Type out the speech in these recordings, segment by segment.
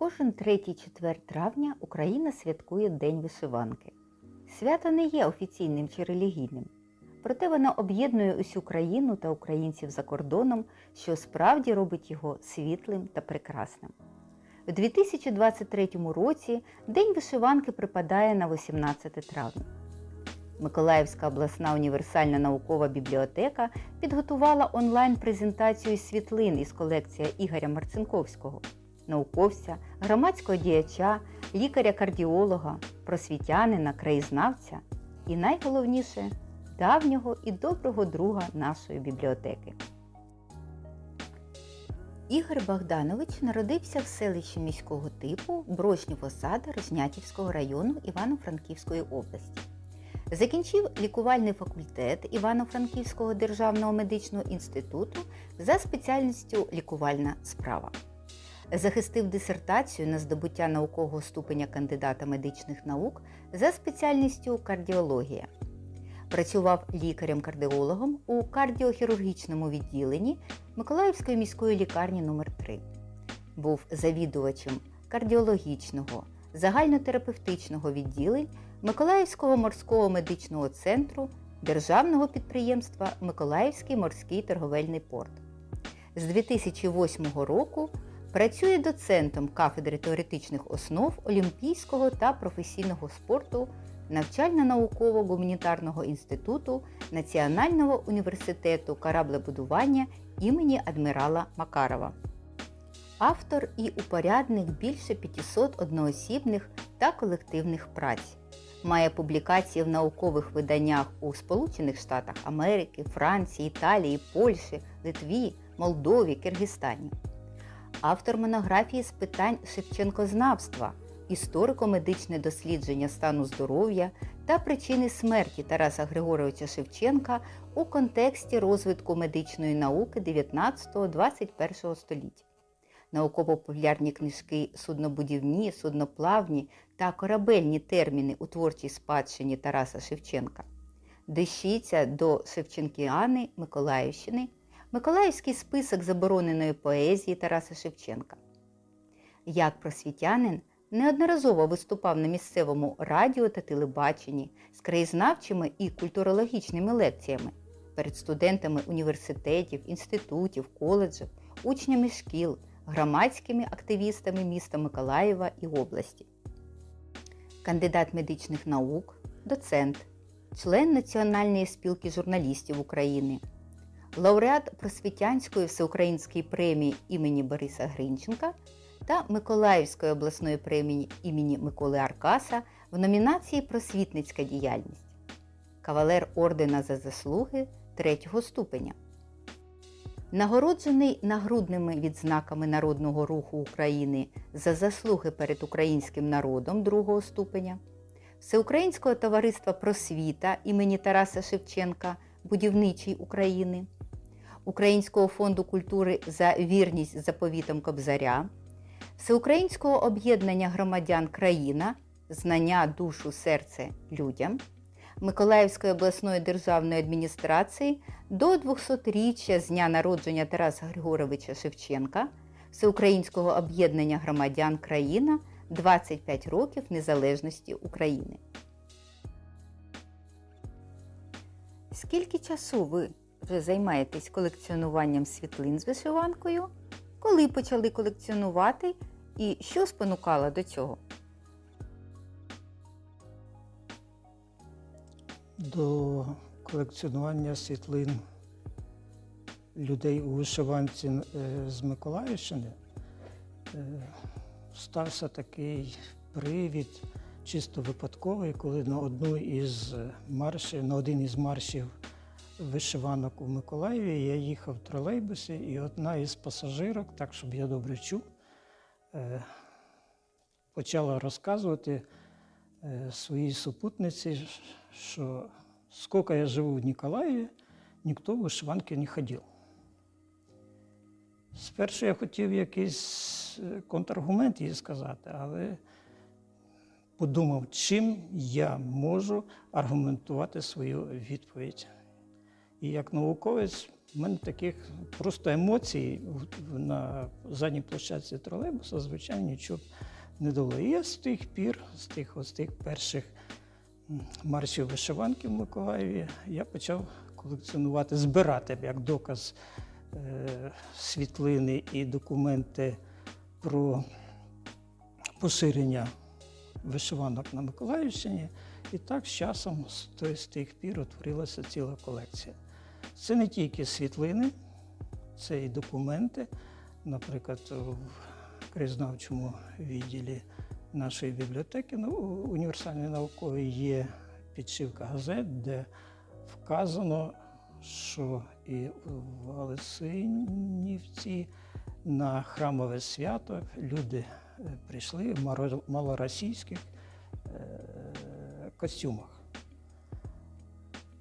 Кожен третій четвер травня Україна святкує День вишиванки. Свято не є офіційним чи релігійним, проте воно об'єднує усю країну та українців за кордоном, що справді робить його світлим та прекрасним. У 2023 році День вишиванки припадає на 18 травня. Миколаївська обласна універсальна наукова бібліотека підготувала онлайн-презентацію світлин із колекції Ігоря Марцинковського, науковця, громадського діяча, лікаря-кардіолога, просвітянина, краєзнавця і найголовніше давнього і доброго друга нашої бібліотеки. Ігор Богданович народився в селищі міського типу Брошнів осада Рознятівського району Івано-Франківської області. Закінчив лікувальний факультет Івано-Франківського державного медичного інституту за спеціальністю лікувальна справа. Захистив дисертацію на здобуття наукового ступеня кандидата медичних наук за спеціальністю кардіологія. Працював лікарем-кардіологом у кардіохірургічному відділенні Миколаївської міської лікарні номер 3 Був завідувачем кардіологічного, загальнотерапевтичного відділень Миколаївського морського медичного центру Державного підприємства Миколаївський морський торговельний порт. З 2008 року працює доцентом кафедри теоретичних основ олімпійського та професійного спорту навчально-науково-гуманітарного інституту Національного університету кораблебудування імені адмірала Макарова. Автор і упорядник більше 500 одноосібних та колективних праць. Має публікації в наукових виданнях у Сполучених Штатах Америки, Франції, Італії, Польщі, Литві, Молдові, Киргизстані. Автор монографії з питань Шевченкознавства, історико-медичне дослідження стану здоров'я та причини смерті Тараса Григоровича Шевченка у контексті розвитку медичної науки 19-21 століття. Науково-популярні книжки суднобудівні, судноплавні та корабельні терміни у творчій спадщині Тараса Шевченка, Дещиця до Шевченкіани Миколаївщини, Миколаївський список забороненої поезії Тараса Шевченка. Як просвітянин неодноразово виступав на місцевому радіо та телебаченні з краєзнавчими і культурологічними лекціями перед студентами університетів, інститутів, коледжів, учнями шкіл, громадськими активістами міста Миколаєва і області. Кандидат медичних наук, доцент, член Національної спілки журналістів України, лауреат Просвітянської всеукраїнської премії імені Бориса Гринченка та Миколаївської обласної премії імені Миколи Аркаса в номінації Просвітницька діяльність, кавалер ордена за заслуги третього ступеня. Нагороджений нагрудними відзнаками Народного руху України за заслуги перед українським народом другого ступеня, Всеукраїнського товариства просвіта імені Тараса Шевченка Будівничий України, Українського фонду культури за вірність заповітам Кобзаря, Всеукраїнського об'єднання громадян Країна, знання душу, серце людям. Миколаївської обласної державної адміністрації до 200-річчя з дня народження Тараса Григоровича Шевченка, Всеукраїнського об'єднання громадян країна 25 років незалежності України. Скільки часу ви вже займаєтесь колекціонуванням світлин з вишиванкою? Коли почали колекціонувати і що спонукало до цього? до колекціонування світлин людей у вишиванці е, з Миколаївщини е, стався такий привід, чисто випадковий, коли на одну із маршів, на один із маршів вишиванок у Миколаєві я їхав в тролейбусі, і одна із пасажирок, так щоб я добре чув, е, почала розказувати е, своїй супутниці, что сколько я живу в Ніколаєві, ніхто в вишиванки не ходив. Спершу я хотів якийсь е, контраргумент їй сказати, але подумав, чим я можу аргументувати свою відповідь. І як науковець У мене таких просто емоцій в- в- на задній площадці тролейбуса, звичайно, нічого не дало. І я з тих пір, з тих, ось тих перших маршів вишиванки в Миколаєві, я почав колекціонувати, збирати як доказ е, світлини і документи про поширення вишиванок на Миколаївщині. І так з часом з тих пір утворилася ціла колекція. Це не тільки світлини, це і документи. Наприклад, в краєзнавчому відділі нашої бібліотеки ну, універсальної наукової є підшивка газет, де вказано, що і в Галисинівці на храмове свято люди е, прийшли в малоросійських е, костюмах.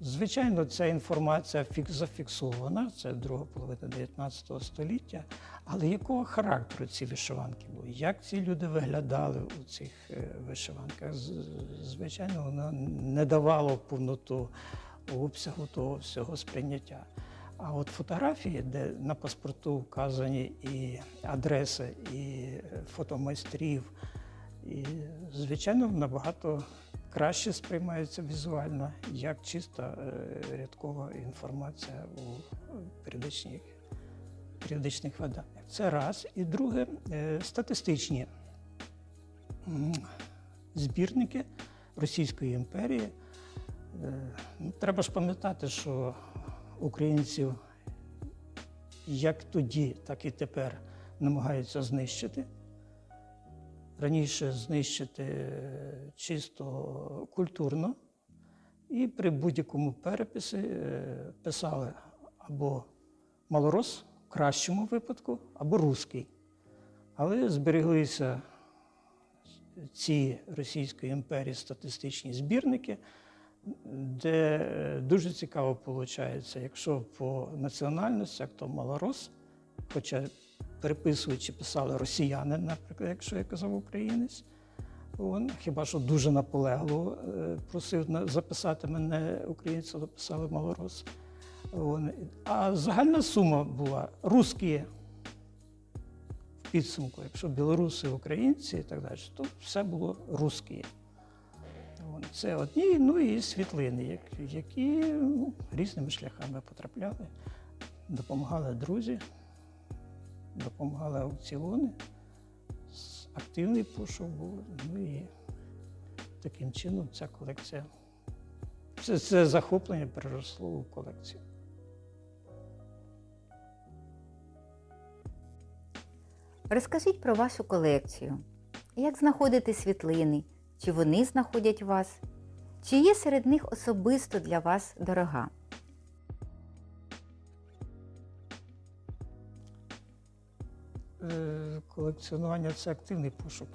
Звичайно, ця інформація зафіксована, це друга половина 19 століття. Але якого характеру ці вишиванки були? Як ці люди виглядали у цих е, вишиванках? Звичайно, воно не давало повноту обсягу того всього сприйняття. А от фотографії, де на паспорту вказані і адреси, і е, фотомайстрів, і, звичайно, набагато краще сприймається візуально, як чиста е, рядкова інформація у е, періодичних, періодичних виданнях. Це раз. І друге, е, статистичні збірники Російської імперії. Ну, Треба ж пам'ятати, що українців як тоді, так і тепер намагаються знищити. Раніше знищити е, чисто культурно, і при будь-якому переписі е, писали або малорос в кращому випадку, або русський. Але збереглися ці Російської імперії статистичні збірники, де е, дуже цікаво виходить, якщо по національностях, то малорос, хоча переписуючи писали росіяни, наприклад, якщо я казав українець. Он, хіба що дуже наполегливо е, просив записати мене українця, дописали малорос. Он. А загальна сума була русські в підсумку, якщо білоруси, українці і так далі, то все було русські. Це одні, ну і світлини, які ну, різними шляхами потрапляли, допомагали друзі, допомагали аукціони. Активний пошук був. Ну і таким чином ця колекція. Це, це захоплення переросло у колекцію. Розкажіть про вашу колекцію. Як знаходити світлини? Чи вони знаходять вас? Чи є серед них особисто для вас дорога? Колекціонування це активний пошук,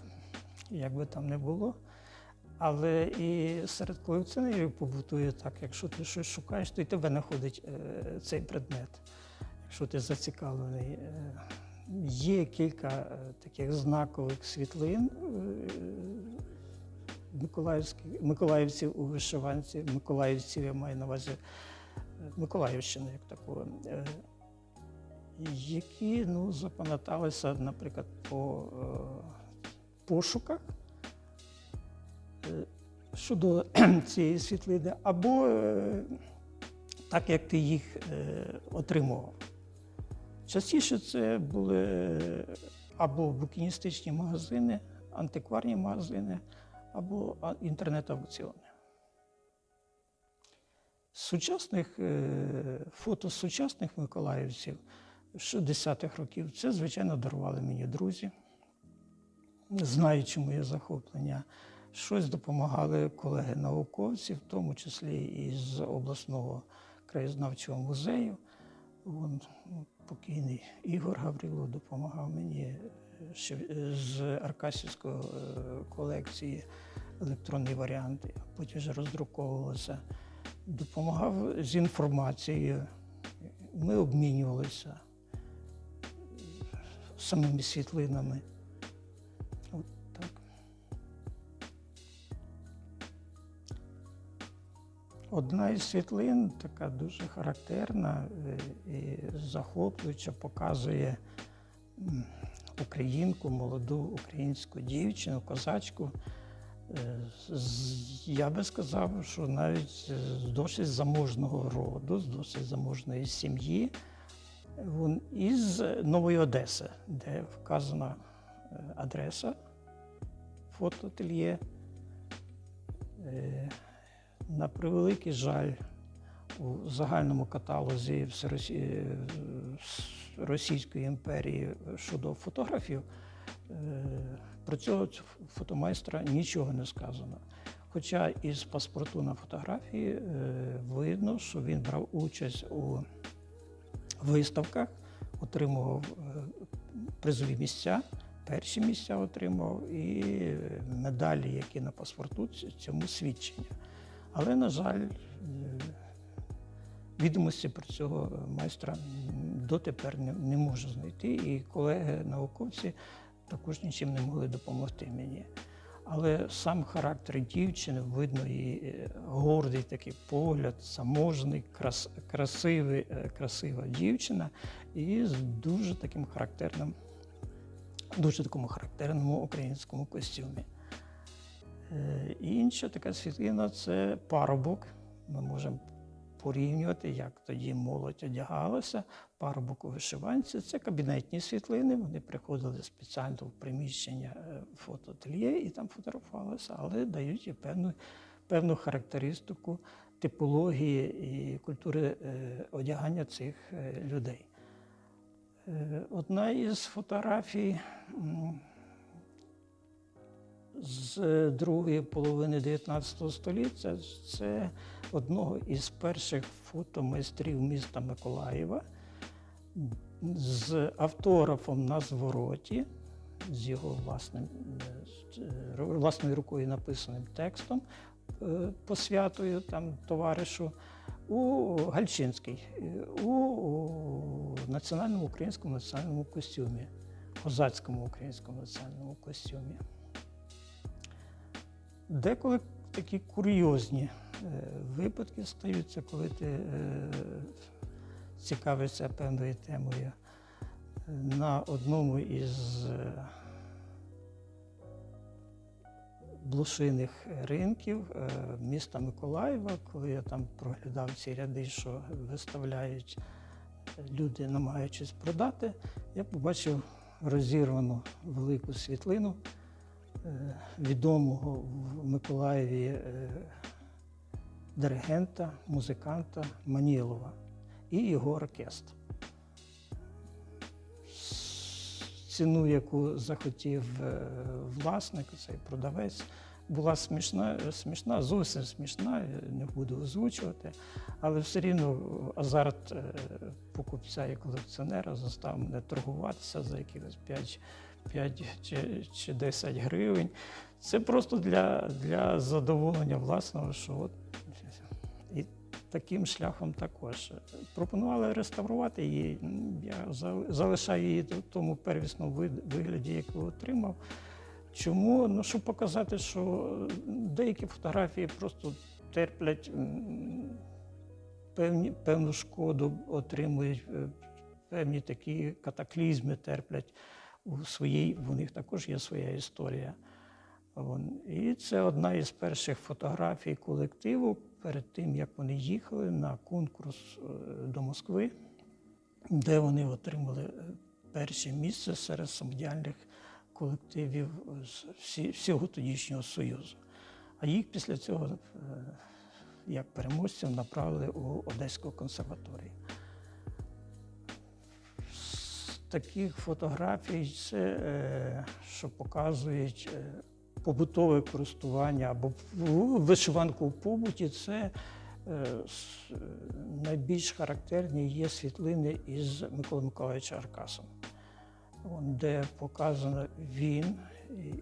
як би там не було. Але і серед колекціонерів побутує так, якщо ти щось шукаєш, то й тебе знаходить е, цей предмет, якщо ти зацікавлений. Е, Є кілька е, таких знакових світлин миколаївців у вишиванці, миколаївців я маю на увазі Миколаївщини як такого. Які ну, запам'яталися, наприклад, по е, пошуках е, щодо цієї світлини, або е, так, як ти їх е, отримував. Частіше це були е, або букіністичні магазини, антикварні магазини, або інтернет-аукціони. З Сучасних е, фото з сучасних миколаївців 60-х років це, звичайно, дарували мені друзі, знаючи моє захоплення. Щось допомагали колеги-науковці, в тому числі і з обласного краєзнавчого музею. Вон, покійний Ігор Гаврилов допомагав мені е, е, з Аркасівської е, колекції електронний варіант, а потім вже роздруковувалося. Допомагав з інформацією. Ми обмінювалися самими світлинами. От так. Одна із світлин, така дуже характерна е, і захоплююча, показує українку, молоду українську дівчину, козачку. Е, Я би сказав, що навіть з досить заможного роду, з досить заможної сім'ї, із Нової Одеси, де вказана е, адреса фотоательє. Е, На превеликий жаль, у загальному каталозі е, Російської імперії щодо фотографів про цього фотомайстра нічого не сказано. Хоча із паспорту на фотографії видно, що він брав участь у виставках, отримував е, призові місця, перші місця отримав і медалі, які на паспорту цьому свідчення. Але, на жаль, е, відомості про цього майстра дотепер не можу знайти, і колеги-науковці також нічим не могли допомогти мені. Але сам характер дівчини, видно її е, гордий такий погляд, заможний, крас, красивий, е, красива дівчина і з дуже таким характерним, дуже такому характерному українському костюмі. Е, Інша така світлина це парубок. Ми можемо порівнювати, як тоді молодь одягалася. Парубок у вишиванці це кабінетні світлини. Вони приходили спеціально в приміщення е, фотоательє і там фотографувалися, але дають певну, певну характеристику типології і культури е, одягання цих е, людей. Одна із фотографій з другої половини 19 століття це одного із перших фотомайстрів міста Миколаєва з автографом на звороті, з його власним, е, власною рукою написаним текстом, е, посвятою там товаришу у Гальчинській, е, у національному українському національному костюмі, козацькому українському національному костюмі. Деколи такі курйозні е, випадки стаються, коли ти е, цікавишся певною темою. На одному із е, блошиних ринків міста Миколаєва, коли я там проглядав ці ряди, що виставляють люди, намагаючись продати, я побачив розірвану велику світлину відомого в Миколаєві е, диригента, музиканта Манілова і його оркестр. Ціну, яку захотів е, власник, цей продавець, була смішна, смішна, зовсім смішна, не буду озвучувати, але все рівно азарт е, покупця і колекціонера застав мене торгуватися за якихось 5, 5 чи, чи 10 гривень. Це просто для, для задоволення власного, що от і таким шляхом також. Пропонували реставрувати її. Я залишаю її в тому первісному вигляді, який отримав. Чому? Ну, щоб показати, що деякі фотографії просто терплять певні, певну шкоду, отримують е, певні такі катаклізми, терплять у своїй, у них також є своя історія. І це одна із перших фотографій колективу перед тим, як вони їхали на конкурс е, до Москви, де вони отримали е, перше місце серед самодіяльних колективів з всього тодішнього Союзу. А їх після цього, е, як переможців, направили у Одеську консерваторію. Таких фотографій це, е, що показують е, побутове користування або вишиванку в побуті, це е, найбільш характерні є світлини із Миколи Миколаївича Аркасом, де показано він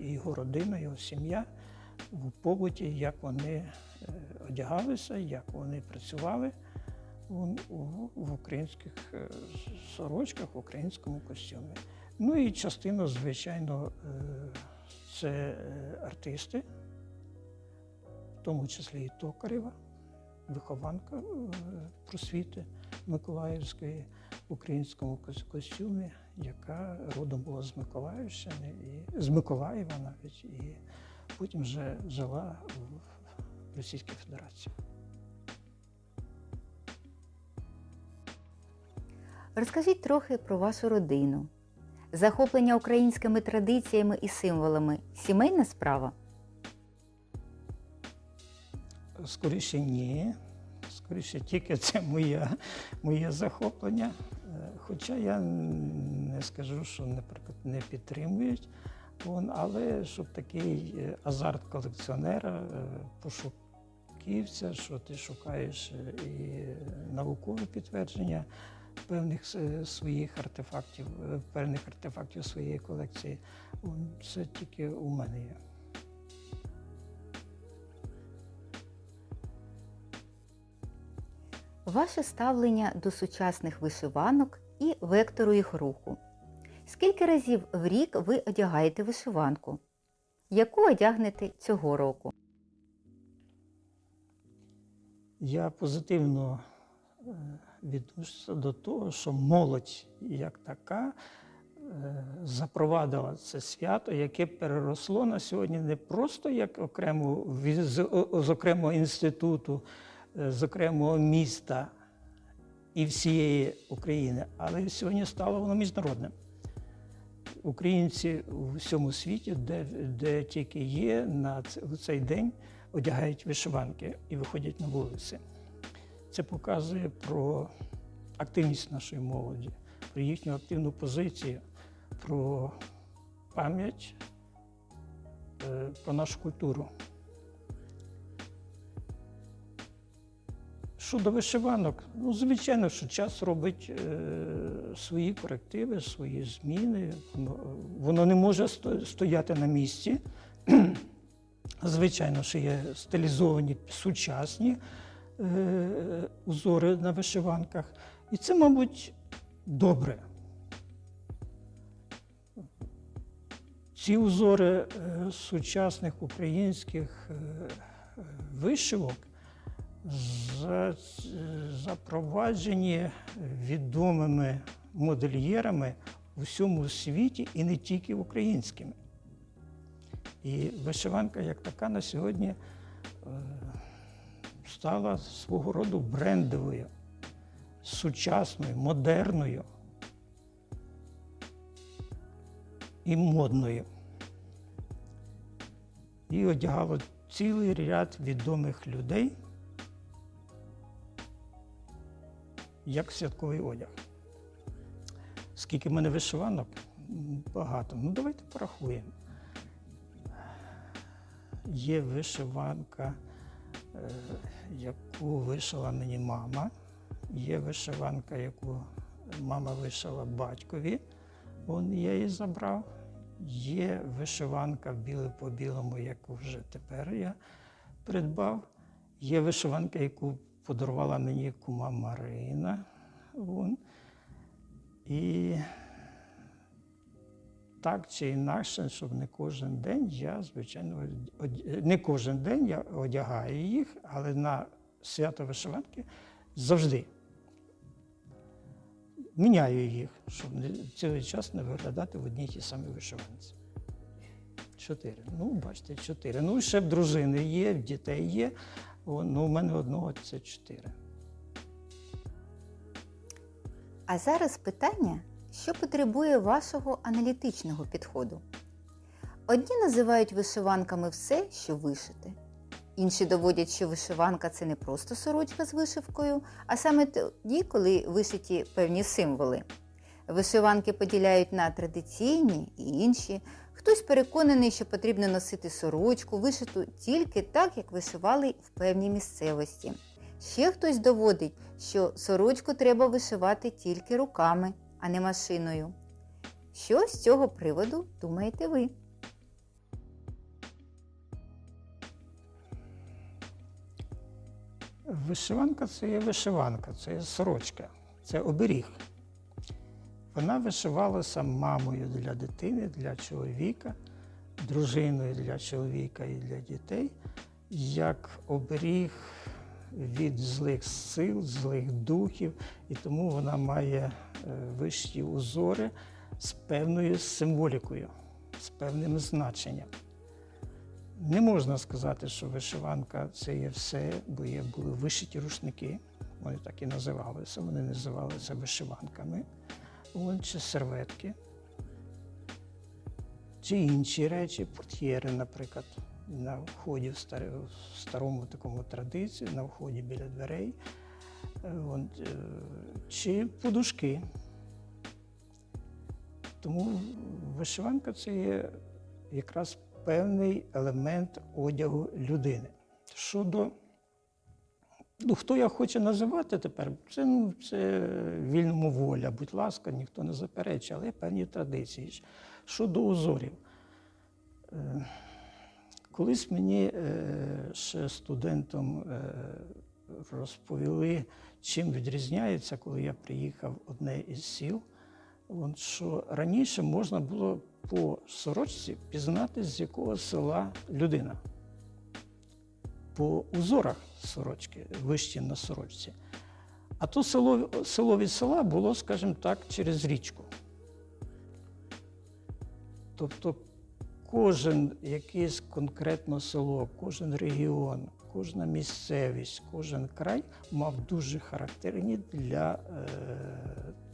і його родина, його сім'я в побуті, як вони одягалися, як вони працювали в українських е, сорочках, в українському костюмі. Ну і частина, звичайно, е, це е, артисти, в тому числі і Токарєва, вихованка просвіти Миколаївської в українському костюмі, яка родом була з Миколаївщини і з Миколаєва навіть, і потім вже жила в Російській Федерації. Розкажіть трохи про вашу родину. Захоплення українськими традиціями і символами сімейна справа? Скоріше ні. Скоріше тільки це моє, моє захоплення. Е, Хоча я не скажу, що, наприклад, не підтримують, але щоб такий е, азарт колекціонера, е, пошуківця, що ти шукаєш і наукове підтвердження певних е, своїх артефактів, е, певних артефактів своєї колекції, це тільки у мене є. Ваше ставлення до сучасних вишиванок і вектору їх руху. Скільки разів в рік ви одягаєте вишиванку? Яку одягнете цього року? Я позитивно відношуся до того, що молодь як така е, запровадила це свято, яке переросло на сьогодні не просто як окрему з, з окремого інституту, е, з окремого міста і всієї України, але сьогодні стало воно міжнародним. Українці у всьому світі, де, де тільки є, на цей день одягають вишиванки і виходять на вулиці. Це показує про активність нашої молоді, про їхню активну позицію, про пам'ять, е, про нашу культуру. Щодо вишиванок, ну, звичайно, що час робить е, свої корективи, свої зміни. Воно, не може стояти на місці. Звичайно, що є стилізовані сучасні узори на вишиванках. І це, мабуть, добре. Ці узори е, сучасних українських е, е, вишивок запроваджені відомими модельєрами у всьому світі і не тільки українськими. І вишиванка як така на сьогодні е, стала свого роду брендовою, сучасною, модерною і модною. І одягало цілий ряд відомих людей як святковий одяг. Скільки в мене вишиванок? Багато. Ну, давайте порахуємо. Є вишиванка, яку вишила мені мама. Є вишиванка, яку мама вишила батькові. Вон я її забрав. Є вишиванка біле по білому, яку вже тепер я придбав. Є вишиванка, яку подарувала мені кума Марина. Вон. І так чи інакше, щоб не кожен день я, звичайно, не кожен день я одягаю їх, але на свято вишиванки завжди міняю їх, щоб цілий час не виглядати в одній тій самій вишиванці. Чотири. Ну, бачите, чотири. Ну, ще в дружини є, дітей є. О, ну, у мене одного це чотири. А зараз питання, що потребує вашого аналітичного підходу. Одні називають вишиванками все, що вишите. Інші доводять, що вишиванка це не просто сорочка з вишивкою, а саме тоді, коли вишиті певні символи. Вишиванки поділяють на традиційні і інші. Хтось переконаний, що потрібно носити сорочку, вишиту тільки так, як вишивали в певній місцевості. Ще хтось доводить, що сорочку треба вишивати тільки руками, а не машиною. Що з цього приводу думаєте ви? Вишиванка це є вишиванка, це є сорочка, це оберіг. Вона вишивалася мамою для дитини, для чоловіка, дружиною для чоловіка і для дітей, як оберіг від злих сил, злих духів, і тому вона має е, вищі узори з певною символікою, з певним значенням. Не можна сказати, що вишиванка це є все, бо є були вишиті рушники. Вони так і називалися. Вони називалися вишиванками, Вон, чи серветки, чи інші речі, портьєри, наприклад, на вході в, старому такому традиції, на вході біля дверей, чи подушки. Тому вишиванка це є якраз певний елемент одягу людини. Щодо ну, хто як хоче називати тепер, це, ну, це вільному воля, будь ласка, ніхто не заперечує, але є певні традиції. Щодо узорів. Е, Колись мені е, ще студентом е, розповіли, чим відрізняється, коли я приїхав одне із сіл. От, що раніше можна було по сорочці пізнати, з якого села людина. По узорах сорочки, вищі на сорочці. А то село, село від села було, скажімо так, через річку. Тобто кожен якесь конкретно село, кожен регіон, кожна місцевість, кожен край мав дуже характерні для е,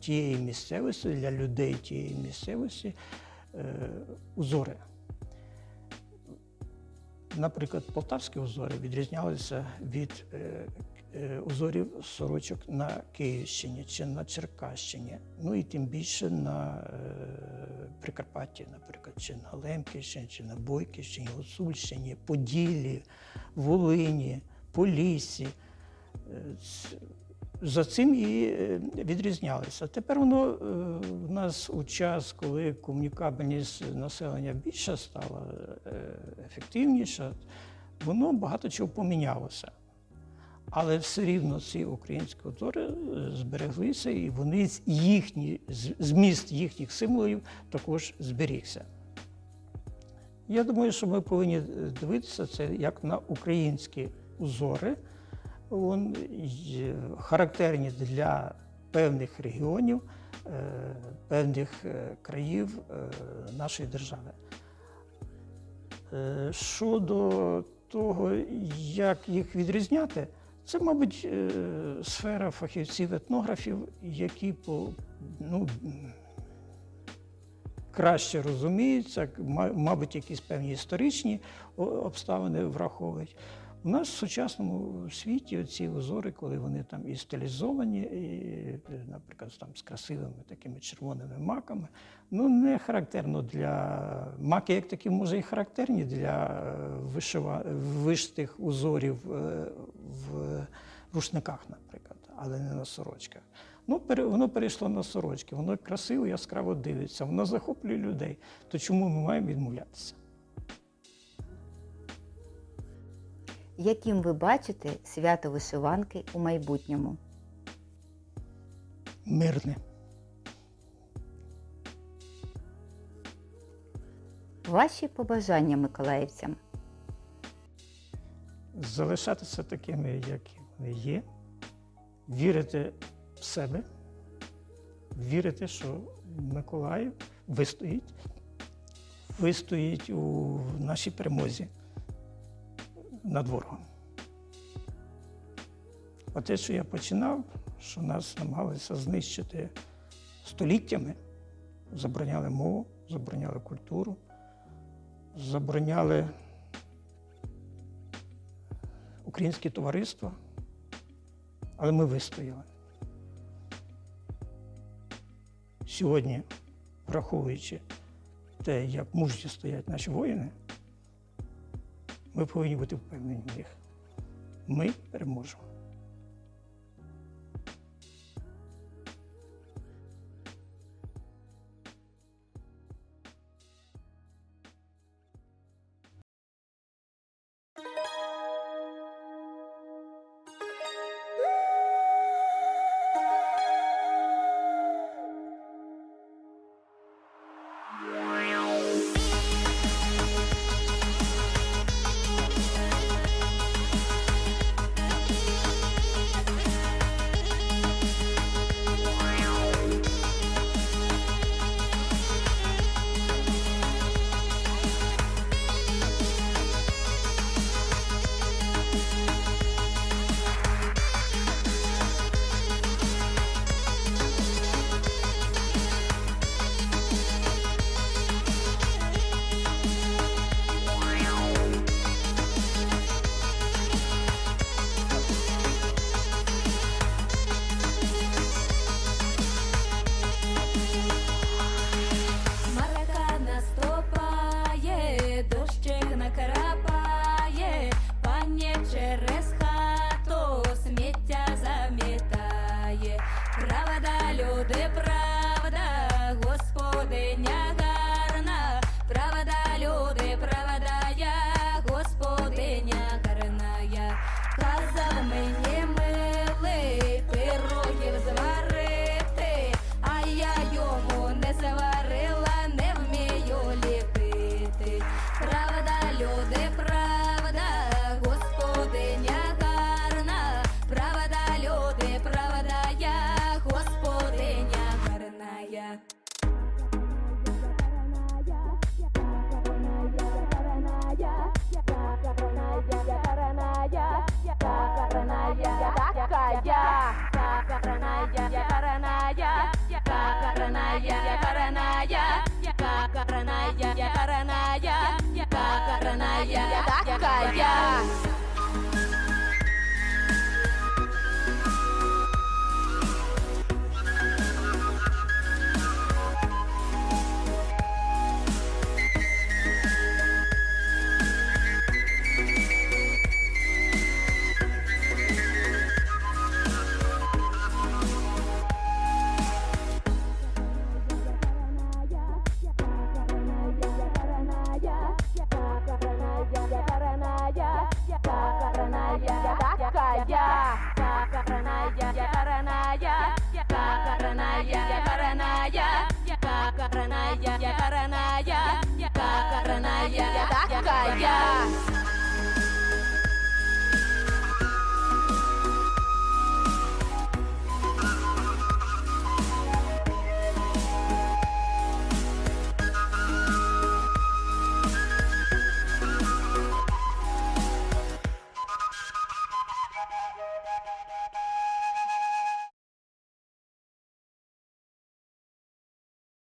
тієї місцевості, для людей тієї місцевості е, узори. Наприклад, полтавські узори відрізнялися від е, узорів сорочок на Київщині чи на Черкащині, ну і тим більше на е, Прикарпатті, наприклад, чи на Лемківщині, чи на Бойківщині, Гуцульщині, Поділлі, Волині, Поліссі. Е, За цим і е, відрізнялися. Тепер воно е, в нас у час, коли комунікабельність населення більша стала, е, ефективніша, воно багато чого помінялося. Але все рівно ці українські узори е, збереглися, і вони їхні, зміст їхніх символів також зберігся. Я думаю, що ми повинні е, дивитися це як на українські узори, Вон, характерні для певних регіонів, е, певних е, країв е, нашої держави. Е, Щодо того, як їх відрізняти, це, мабуть, е, сфера фахівців етнографів, які по, ну, краще розуміються, ма- мабуть, якісь певні історичні обставини враховують. У нас в сучасному світі ці узори, коли вони там і стилізовані, і, наприклад, там з красивими такими червоними маками, ну не характерно для маки, як такі, може, і характерні для е, вишива, вишитих узорів е, в рушниках, наприклад, але не на сорочках. Ну, воно перейшло на сорочки, воно красиво, яскраво дивиться, воно захоплює людей. То чому ми маємо відмовлятися? Яким ви бачите свято вишиванки у майбутньому? Мирне. Ваші побажання миколаївцям? залишатися такими, які вони є, вірити в себе, вірити, що Миколаїв вистоїть, вистоїть у нашій перемозі над ворогом. А те, що я починав, що нас намагалися знищити століттями, забороняли мову, забороняли культуру, забороняли українське товариство, але ми вистояли. Сьогодні, враховуючи те, як мужньо стоять наші воїни, ми повинні бути впевнені в них. Ми переможемо.